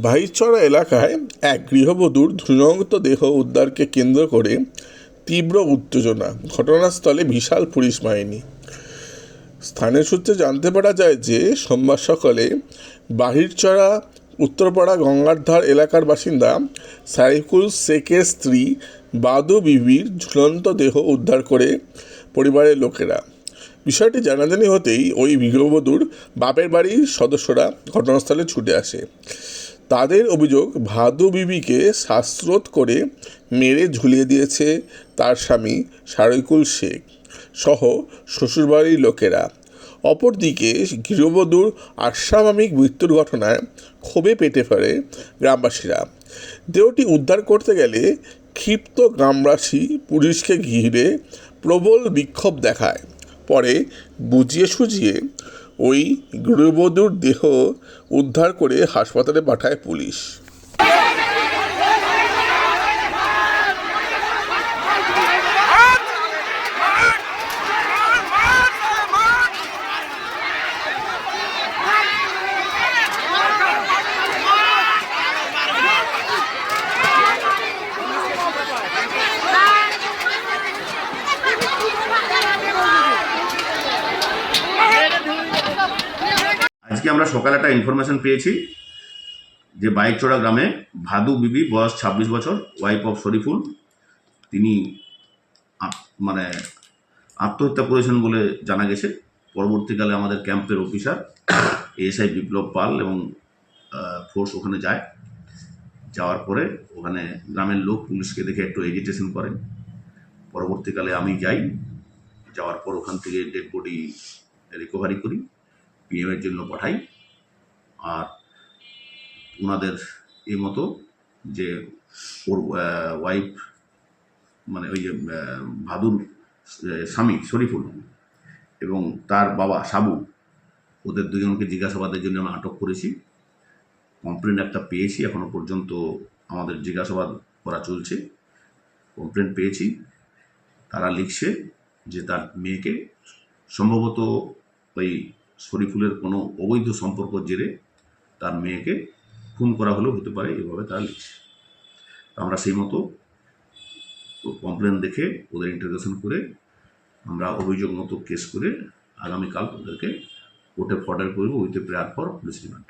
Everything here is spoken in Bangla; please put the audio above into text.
ভাইচড়া এলাকায় এক গৃহবধূর ঝুলন্ত দেহ উদ্ধারকে কেন্দ্র করে তীব্র উত্তেজনা। ঘটনাস্থলে বিশাল পুলিশ বাহিনী। স্থানীয় সূত্রে জানতে পারা যায় যে, সোমবার সকালে বাহিরচড়া উত্তরপাড়া গঙ্গারধার এলাকার বাসিন্দা সাইফুল শেখের স্ত্রী বাদু বিবির ঝুলন্ত দেহ উদ্ধার করে পরিবারের লোকেরা। বিষয়টি জানাজানি হতেই ওই গৃহবধূর বাপের বাড়ির সদস্যরা ঘটনাস্থলে ছুটে আসে। তাদের অভিযোগ, ভাদু বিবিকে শ্বাসরোধ করে মেরে ঝুলিয়ে দিয়েছে তার স্বামী শারিকুল শেখ সহ শ্বশুরবাড়ির লোকেরা। অপরদিকে গৃহবধূর অস্বাভাবিক মৃত্যুর ঘটনায় ক্ষোভে পেটে ফেলে গ্রামবাসীরা। দেহটি উদ্ধার করতে গেলে ক্ষিপ্ত গ্রামবাসী পুলিশকে ঘিরে প্রবল বিক্ষোভ দেখায়। পরে বুঝিয়ে সুঝিয়ে ওই গৃহবধূর দেহ উদ্ধার করে হাসপাতালে পাঠায় পুলিশ। আজকে আমরা সকালে একটা ইনফরমেশন পেয়েছি যে বাইকচোড়া গ্রামে ভাদু বিবি, বয়স ছাব্বিশ বছর ওয়াইফ অফ শরীফুল। তিনি মানে আত্মহত্যা করেছেন বলে জানা গেছে। পরবর্তীকালে আমাদের ক্যাম্পের অফিসার এএসআই বিপ্লব পাল এবং ফোর্স ওখানে যায়। যাওয়ার পরে ওখানে গ্রামের লোক পুলিশকে দেখে একটু এজিটেশন করেন। পরবর্তীকালে আমি যাই। যাওয়ার পর ওখান থেকে ডেড বডি রিকভারি করি। পিএমের জন্য পাঠাই। আর ওনাদের এই মতো যে ওর ওয়াইফ মানে ওই যে ভাদুর স্বামী, শরীফুল, এবং তার বাবা, সাবু, ওদের দুজনকে জিজ্ঞাসাবাদের জন্য আমি আটক করেছি। কমপ্লেন একটা পেয়েছি, এখনও পর্যন্ত আমাদের জিজ্ঞাসাবাদ করা চলছে। কমপ্লেন পেয়েছি। তারা লিখছে যে তার মেয়েকে সম্ভবত ওই শরীফুলের কোনো অবৈধ সম্পর্ক জেরে তার মেয়েকে খুন করা হলেও হতে পারে, এভাবে তারা লিখছে। আমরা সেই মতো কমপ্লেন দেখে ওদের ইন্টারগেশন করে আমরা অভিযোগ মতো কেস করে আগামীকাল ওদেরকে কোর্টে ফর্ডার করব with a prayer for police remand.